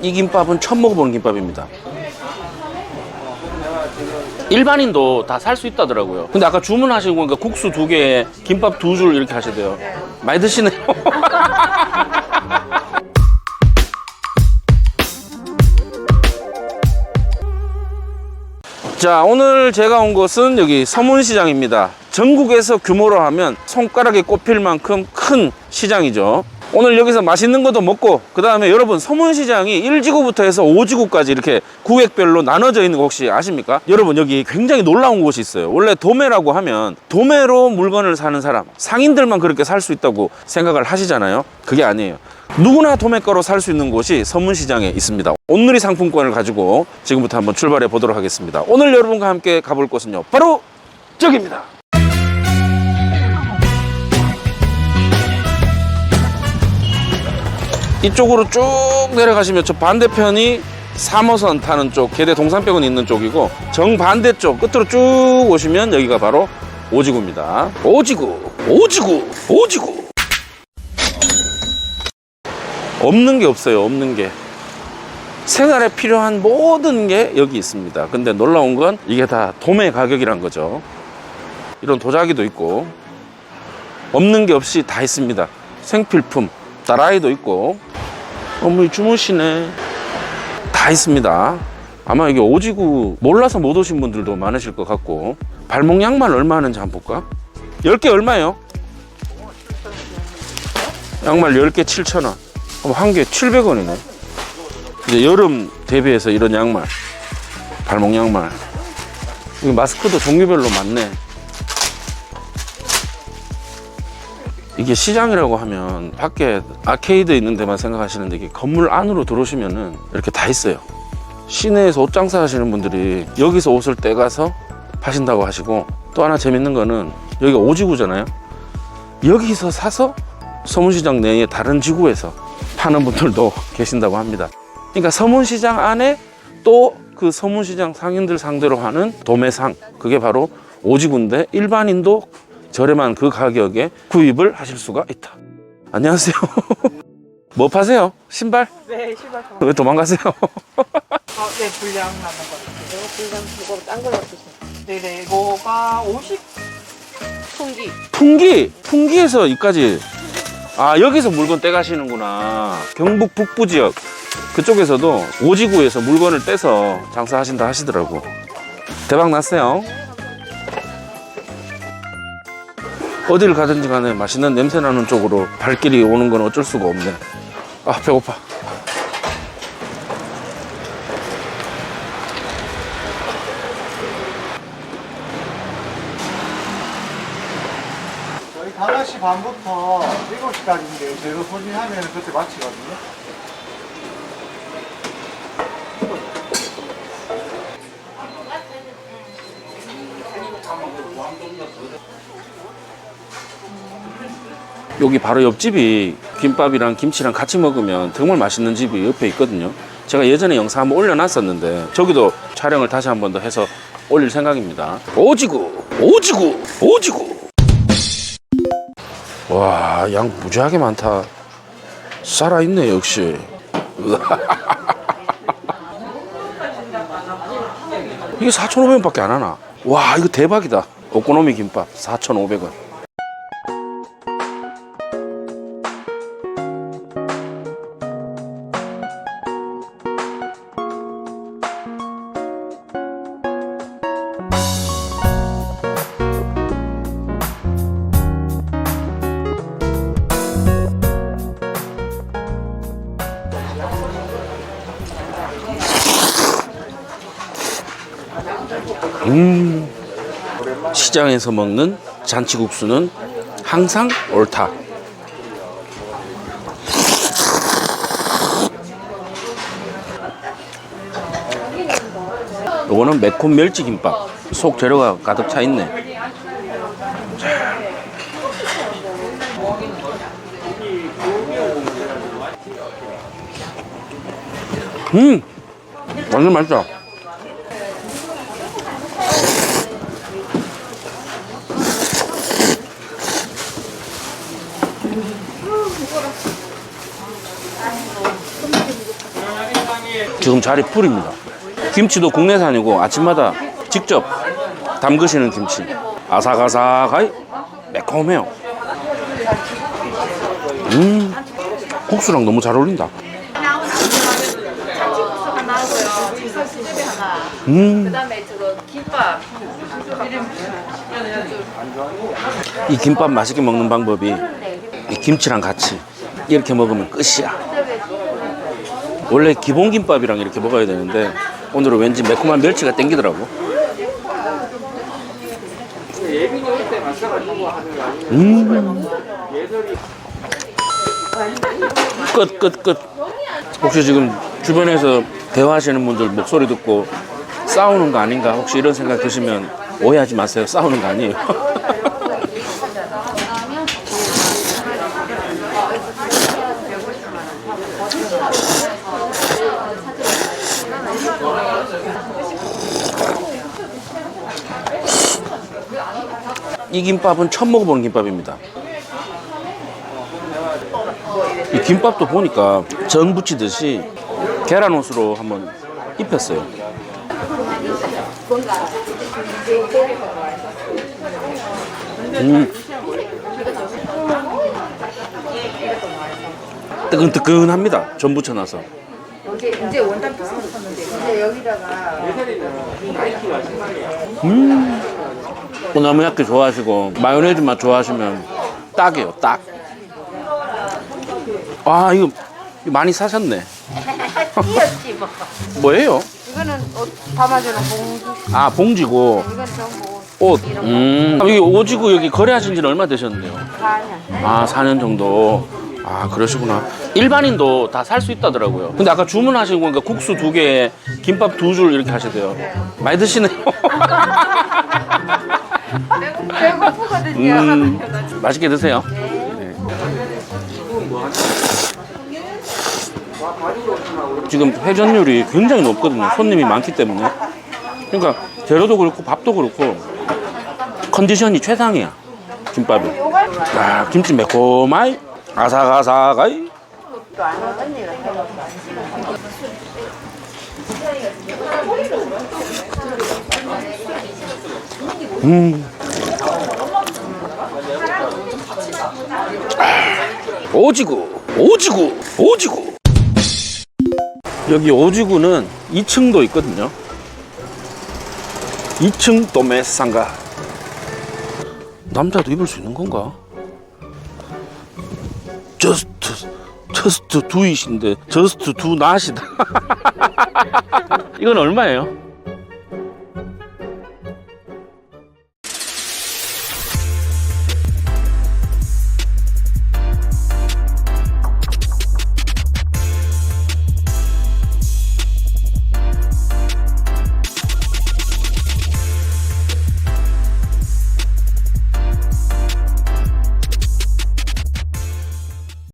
이 김밥은 처음 먹어보는 김밥입니다. 일반인도 다 살 수 있다더라고요. 근데 아까 주문하신 거니까 국수 두 개에 김밥 두 줄 이렇게 하셔대요. 많이 드시네요. 자, 오늘 제가 온 곳은 여기 서문시장입니다. 전국에서 규모로 하면 손가락에 꼽힐 만큼 큰 시장이죠. 오늘 여기서 맛있는 것도 먹고, 그 다음에 여러분, 서문시장이 1지구부터 해서 5지구까지 이렇게 구획별로 나눠져 있는 거 혹시 아십니까? 여러분, 여기 굉장히 놀라운 곳이 있어요. 원래 도매라고 하면 도매로 물건을 사는 사람, 상인들만 그렇게 살 수 있다고 생각을 하시잖아요. 그게 아니에요. 누구나 도매가로 살 수 있는 곳이 서문시장에 있습니다. 온누리 상품권을 가지고 지금부터 한번 출발해 보도록 하겠습니다. 오늘 여러분과 함께 가볼 곳은요. 바로 저기입니다. 이쪽으로 쭉 내려가시면 저 반대편이 3호선 타는 쪽, 계대 동산병원 있는 쪽이고 정반대쪽 끝으로 쭉 오시면 여기가 바로 오지구입니다. 오지구, 오지구, 오지구. 없는 게 없어요. 없는 게. 생활에 필요한 모든 게 여기 있습니다. 근데 놀라운 건 이게 다 도매 가격이란 거죠. 이런 도자기도 있고 없는 게 없이 다 있습니다. 생필품, 다라이도 있고 어머 주무시네. 다 있습니다. 아마 이게 오지구 몰라서 못 오신 분들도 많으실 것 같고 발목 양말 얼마 하는지 한번 볼까? 10개 얼마예요? 양말 10개 7,000원. 한 개 700원이네. 이제 여름 대비해서 이런 양말, 발목 양말. 마스크도 종류별로 많네. 이게 시장이라고 하면 밖에 아케이드 있는 데만 생각하시는데 이게 건물 안으로 들어오시면은 이렇게 다 있어요. 시내에서 옷 장사 하시는 분들이 여기서 옷을 떼가서 파신다고 하시고 또 하나 재밌는 거는 여기가 오지구잖아요. 여기서 사서 서문시장 내에 다른 지구에서 파는 분들도 계신다고 합니다. 그러니까 서문시장 안에 또 그 서문시장 상인들 상대로 하는 도매상 그게 바로 오지구인데 일반인도 저렴한 그 가격에 구입을 하실 수가 있다. 안녕하세요. 뭐 파세요? 신발? 네, 신발 좀. 왜 도망가세요? 아, 네, 분량 남은 거 주세요. 분량 이거 딴 걸로 주세요. 네네, 이거가 50 풍기. 풍기! 풍기에서 이까지 아 여기서 물건 떼가시는구나 경북 북부 지역 그쪽에서도 오지구에서 물건을 떼서 장사하신다 하시더라고 대박 났어요 어딜 가든지 간에 맛있는 냄새 나는 쪽으로 발길이 오는 건 어쩔 수가 없네 아 배고파 저희 5시 반부터 7시까지인데 재료 소진하면 그때 마치거든요. 여기 바로 옆집이 김밥이랑 김치랑 같이 먹으면 정말 맛있는 집이 옆에 있거든요. 제가 예전에 영상 한번 올려놨었는데 저기도 촬영을 다시 한 번 더 해서 올릴 생각입니다. 오지구, 오지구, 오지구. 와, 양 무지하게 많다. 살아있네, 역시. 이게 4,500원밖에 안 하나? 와, 이거 대박이다. 오코노미 김밥 4,500원. 시장에서 먹는 잔치국수는 항상 옳다. 요거는 매콤 멸치 김밥. 속 재료가 가득 차 있네. 음! 완전 맛있다. 지금 자리 풀입니다. 김치도 국내산이고 아침마다 직접 담그시는 김치. 아삭아삭하이 매콤해요. 음, 국수랑 너무 잘 어울린다. 음, 김밥 이 김밥 맛있게 먹는 방법이 이 김치랑 같이 이렇게 먹으면 끝이야. 원래 기본 김밥이랑 이렇게 먹어야 되는데 오늘은 왠지 매콤한 멸치가 땡기더라고. 음. 끝, 끝, 끝. 혹시 지금 주변에서 대화하시는 분들 목소리 듣고 싸우는 거 아닌가 혹시 이런 생각 드시면 오해하지 마세요. 싸우는 거 아니에요. 이 김밥은 처음 먹어보는 김밥입니다. 이 김밥도 보니까 전 부치듯이 계란 옷으로 한번 입혔어요. 음. 뜨끈뜨끈합니다. 전 부쳐놔서. 이제 원단 이제 여기다가 소나무야끼 좋아하시고 마요네즈 맛 좋아하시면 딱이에요. 딱. 아 이거 많이 사셨네. 띄었지 뭐 뭐예요? 이거는 옷 담아주는 봉지 아 봉지고 이건 전부 옷. 음. 여기 오지구 여기 거래하신 지는 얼마 되셨는데요? 4년 아 4년 정도. 아 그러시구나. 일반인도 다 살 수 있다더라고요. 근데 아까 주문하신 거니까 국수 두 개에 김밥 두 줄 이렇게 하시대요. 많이 드시네요. 배고프거든요 음, 맛있게 드세요. 네. 지금 회전율이 굉장히 높거든요. 손님이 많기 때문에. 그러니까 재료도 그렇고 밥도 그렇고 컨디션이 최상이야. 김밥이. 아, 김치 매콤하이 아삭아삭하이. 음. 오지구, 오지구, 오지구. 여기 오지구는 2층도 있거든요. 2층 도매 상가. 남자도 입을 수 있는 건가? 저스트, 저스트 두잇인데 저스트 두 낫이다. 이건 얼마예요?